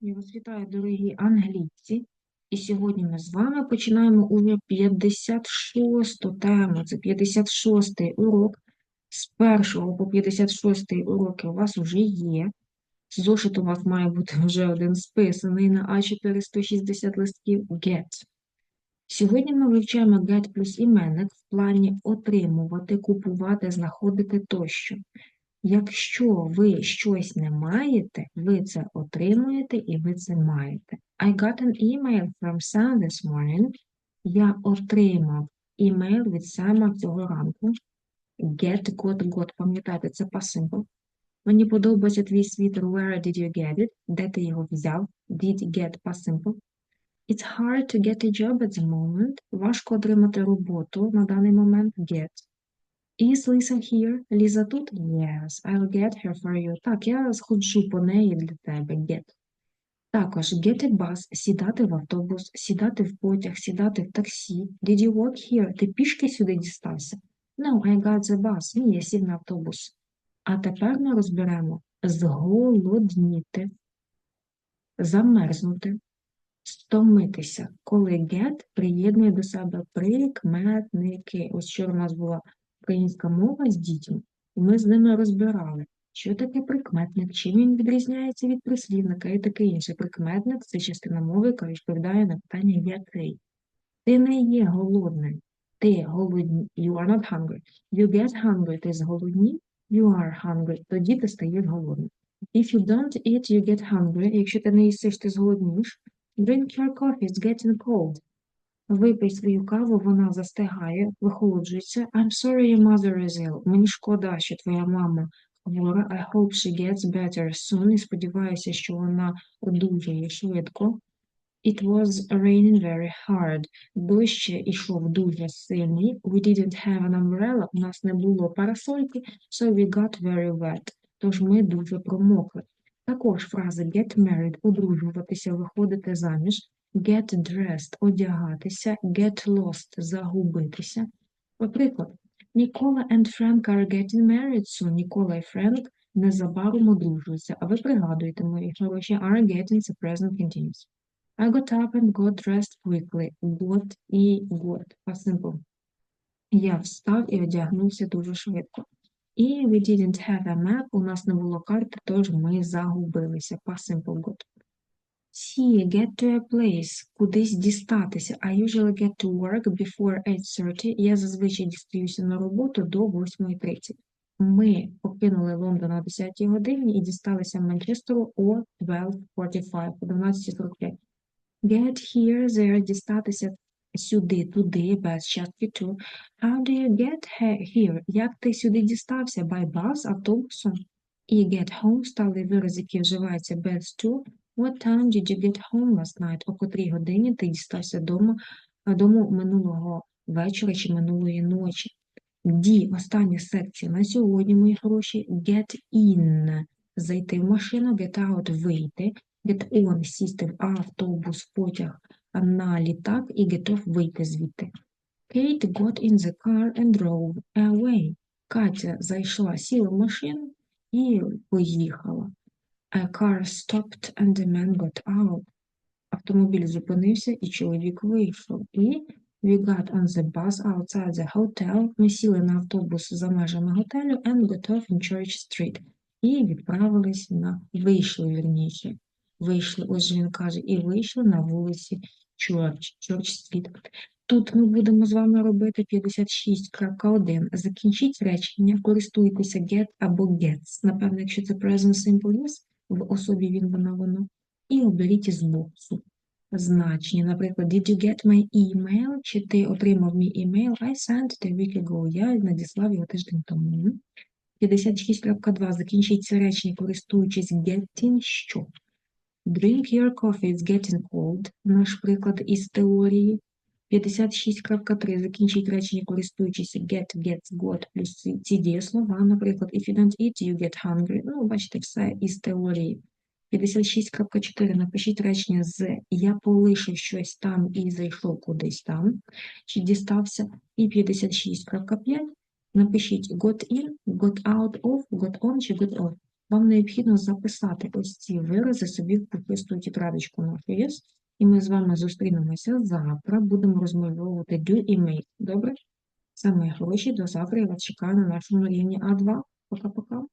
Я вас вітаю, дорогі англійці. І сьогодні ми з вами починаємо уже 56-ту тему. Це 56-й урок. З 1 по 56-й уроки у вас вже є. Зошит у вас має бути вже один списаний на А4 160 листків get. Сьогодні ми вивчаємо get плюс іменник в плані отримувати, купувати, знаходити тощо. Якщо ви щось не маєте, ви це отримуєте і ви це маєте. I got an email from Sam this morning. Я отримав імейл від Сема цього ранку. Get, got, got. Пам'ятаєте, це simple. Мені подобається твій світер. Where did you get it? Де ти його взяв? Did get past. It's hard to get a job at the moment. Важко отримати роботу на даний момент. Get. Is Lisa here? Ліза тут? Yes, I'll get her for you. Так, я сходжу по неї для тебе. Get. Також get a bus – сідати в автобус, сідати в потяг, сідати в таксі. Did you walk here? Ти пішки сюди дістався? No, I got the bus. Ні, я сів на автобус. А тепер ми розберемо зголодніти, замерзнути, стомитися, коли get приєднує до себе прикметники. Ось що у нас була українська мова з дітьми, і ми з ними розбирали, що таке прикметник, чим він відрізняється від прислівника і таке інше. Прикметник це частина мови, яка відповідає на питання який. Ти не є голодним, ти голодний. You are not hungry. You get hungry, ти зголоднів. You are hungry, тоді ти стаєш голодним. If you don't eat, you get hungry. Якщо ти не їсиш, ти зголодніш. Drink your coffee, it's getting cold. Випий свою каву, вона застигає, вихолоджується. I'm sorry your mother is ill. Мені шкода, що твоя мама хвора. I hope she gets better soon. І сподіваюся, що вона одужає швидко. It was raining very hard. Дощ ішов дуже сильний. We didn't have an umbrella. У нас не було парасольки, so we got very wet. Тож ми дуже промокли. Також фраза get married – одружуватися, виходити заміж. Get dressed – одягатися, get lost – загубитися. Наприклад, Нікола and Frank are getting married soon. Нікола і Френк незабаром одружуються. А ви пригадуєте, мої хороші, are getting – це present continuous. I got up and got dressed quickly. Got і got. Past simple. Я встав і одягнувся дуже швидко. І we didn't have a map, у нас не було карти, тож ми загубилися. Past simple got. See, get to a place, кудись дістатися. I usually get to work before 8.30. Я зазвичай дістаюся на роботу до 8.30. Ми покинули Лондон о 10 годині і дісталися Манчестеру о 12.45, о 12.45. Get here, there, дістатися сюди, туди, без частки to. How do you get here? Як ти сюди дістався? By bus, автобусом? І get home стали вираз, який вживається без to. What time did you get home last night? О котрій годині ти дістався дому, а, дому минулого вечора чи минулої ночі? D. Остання секція на сьогодні, мої хороші. Get in. Зайти в машину, get out – вийти. Get on – сісти в автобус, потяг, на літак і get off – вийти звідти. Kate got in the car and drove away. Катя зайшла, сіла в машину і поїхала. A car stopped and the man got out. Автомобіль зупинився і чоловік вийшов. І we got on the bus outside the hotel. Ми сіли на автобус за межами готелю and got off in Church Street. І відправились на вийшли вірніше. Вийшли, ось він каже, і вийшли на вулиці Church, Church Street. Тут ми будемо з вами робити 56.1. Закінчіть речення, користуйтеся get або gets. Напевно, якщо це present simple yes, в особі він, вона, воно. І оберіть із боксу значення. Наприклад, did you get my email? Чи ти отримав мій email? I sent it a week ago. Я надіслав його тиждень тому. 56.2. Закінчіть це речення, користуючись getting що? Drink your coffee, it's getting cold. Наш приклад із теорії. 56.3. Закінчіть речення, користуючись get, gets, got, плюс ці дієслова. Наприклад, if you don't eat, you get hungry. Ну, бачите, все із теорії. 56.4. Напишіть речення з я полишив щось там і зайшов кудись там, чи дістався. І 56.5. Напишіть got in, got out of, got on чи got off. вам необхідно записати ось ці вирази собі в пухисту тетрадочку нашу єс. І ми з вами зустрінемося завтра. Будемо розмальовувати do і make. Добре? Саме гроші до завтра. Я вас чекаю на нашому рівні А2. Пока-пока.